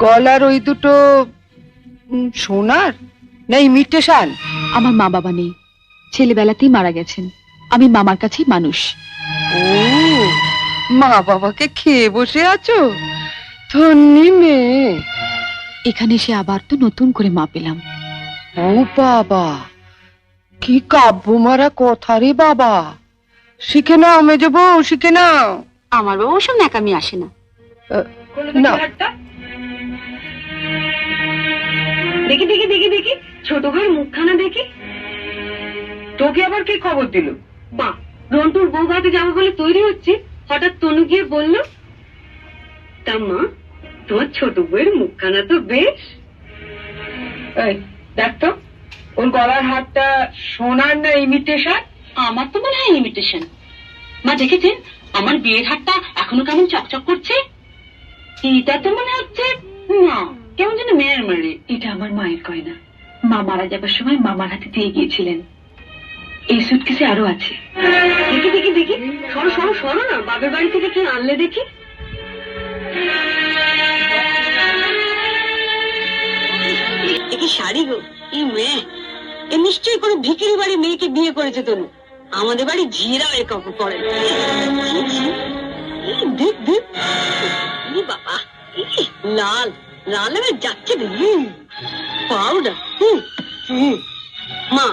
গলার ওই দুটো সোনার? না ইমিটেশন আমার মা বাবা নেই। ছেলেবেলাতেই মারা গেছেন। আমি মামার কাছেই মানুষ। ও মা বাবাকে খেয়ে বসে আছো? ধন্যি মেয়ে। এখানে এসে আবার তো নতুন করে মা পেলাম। ও বাবা কি কাব্য মারা কথা রে বাবা। শিখে নাও মেজো বউ শিখে নাও। আমার বাবা ওসব ন্যাকামি আসে না। না। দেখি দেখি দেখি দেখি। ছোট ভাইয়ের মুখখানা দেখি। তোকে আবার কি খবর দিল? বা রন্টুর বউ ভাতে যাব বলে তৈরি হচ্ছে। হঠাৎ তনু গিয়ে বলল তা মা তোমার ছোট বউয়ের মুখখানা তো বেশ। এই দেখ তো ওর গলার হাতটা সোনার না ইমিটেশন আমার তো মনে হয় ইমিটেশন মা দেখেছেন? আমার বিয়ের হাতটা এখনও কেমন চকচক করছে? এটা তো মনে হচ্ছে না। কেমন যেন মেয়ের মারে এটা আমার মায়ের গয়না। মা মারা যাবার সময় মামার হাতে দিয়ে গিয়েছিলেন। এই সুটকেসে আরও আছে। দেখি দেখি দেখি। সরো সরো সরো না। বাপের বাড়ি থেকে কি আনলে দেখি। শাড়ি গো? এই মেয়ে। এ নিশ্চয়ই কোনো ভিকিরি বাড়ি মেয়েকে বিয়ে করেছে তনু। আমাদের বাড়ি ঝিরাও এ না। এই দেখ দেখ। বাবা লাল। এবার যাচ্ছে পাউডার। মা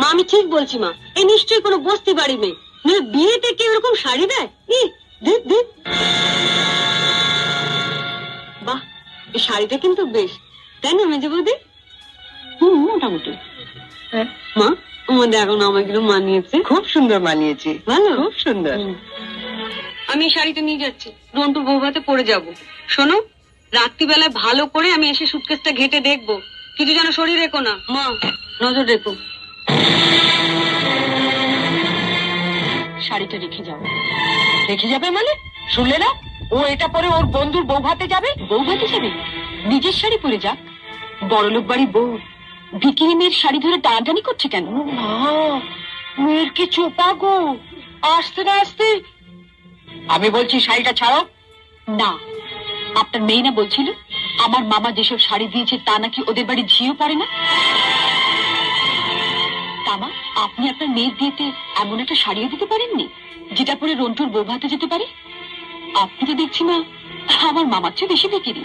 মা আমি ঠিক বলছি মা। এ নিশ্চয়ই কোনো বস্তি বাড়ি মেয়ে। নইলে বিয়েতে কেউ এরকম শাড়ি দেয়? ই দেখ বাহ এই শাড়িটা কিন্তু বেশ। তাই না মেজে বৌদি? হুম মোটামুটি। হ্যাঁ। মা আমাদের এখন আমাকে মানিয়েছে। খুব সুন্দর মানিয়েছে। ভালো? খুব সুন্দর। আমি শাড়িটা নিয়ে যাচ্ছি। রন্টুর বৌভাতে পরে যাব। শোনো রাত্রিবেলায় ভালো করে আমি এসে সুটকেসটা ঘেটে দেখব। কিছু যেন শরীর রেখো না। মা, নজর রেখো। শাড়িটা রেখে যাও। রেখে যাবে মানে? শুনলে না? ও এটা পরে ওর বন্ধুর বউ ভাতে যাবে? বউ ভাতে যাবে? নিজের শাড়ি পরে যাক। বড়লোক বাড়ি বউ। ভিকিরি মেয়ের শাড়ি ধরে টানাটানি করছে কেন? মেয়ের কি চোপা গো? আসতে না আসতে। আমি বলছি শাড়িটা ছাড়ো। না। আপনার মেয়ে না বলছিল? আমার মামা যেসব শাড়ি দিয়েছে, তা নাকি ওদের বাড়ি ঝিও পড়ে না? তামা, আপনি আপনার মেয়ের বিয়েতে এমন একটা শাড়িও দিতে পারেননি, যেটা পরে রন্টুর বউ ভাতে যেতে পারে? আপনি তো দেখছি না আমার মামার চেয়ে বেশি বিক্রি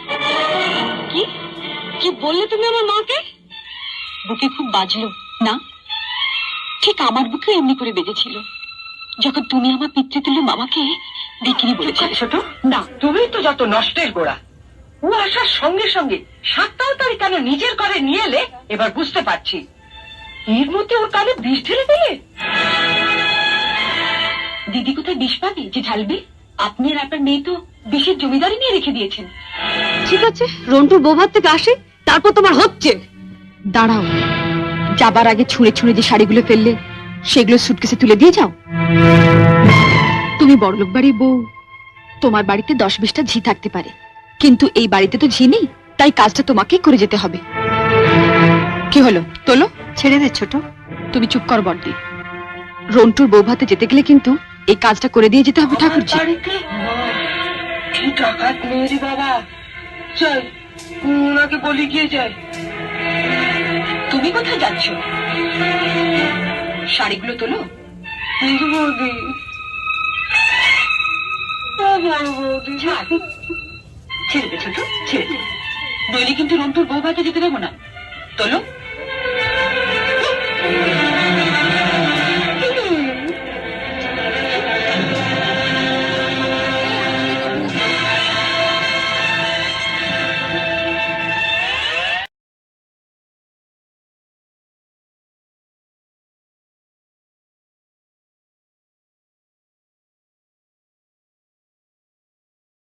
কি? কি বললে তুমি আমার মাকে? বুকে খুব বাজলো। না, ঠিক আমার বুকে এমনি করে বেজেছিল যখন তুমি আমার পিতৃতুল্য মামাকে বিক্রি বলেছিলে ছোট, না, তুমি তো যত নষ্টের গোড়া। ও আসার সঙ্গে সঙ্গে সাত তাড়াতাড়ি কেন নিজের ঘরে নিয়ে এলে, এবার বুঝতে পারছি। এর মধ্যে ওর কানে বিষ ঢেলে দিলে? দিদি কোথায় বিষ পাবে? যে ঢালবে? আপনি আর আপনার মেয়ে তো বিষের জমিদারি নিয়ে রেখে দিয়েছেন। ঠিক আছে রন্টুর বৌভাত থেকে আসে, তারপর তোমার হচ্ছে। দাঁড়াও, যাবার আগে ছুঁড়ে ছুঁড়ে যে শাড়িগুলো ফেললে, সেগুলো সুটকেসে তুলে দিয়ে যাও। তুমি বড়লোক বাড়ির বউ। তোমার বাড়িতে দশ বিশটা ঝি থাকতে পারে। কিন্তু এই বাড়িতে তো ঝি নেই তাই কাজটা তোমাকেই করে যেতে হবে। কি হলো? তোলো। ছেড়ে দে ছোট। তুমি চুপ কর বর্দি রন্টুর বউ ভাতে যেতে গেলে কিন্তু এই কাজটা করে দিয়ে যেতে হবে ঠাকুরজি। মেয়েরি বাবা? চল ওনাকে বলি গিয়ে যাই। তুমি কোথায় যাচ্ছ? শাড়িগুলো তোলো। বৌদি। বড় ছেড়ে দে ছোট ছেড়ে দে। নইলে কিন্তু রন্টুর বউ ভাতে যেতে দেবো না। তোলো।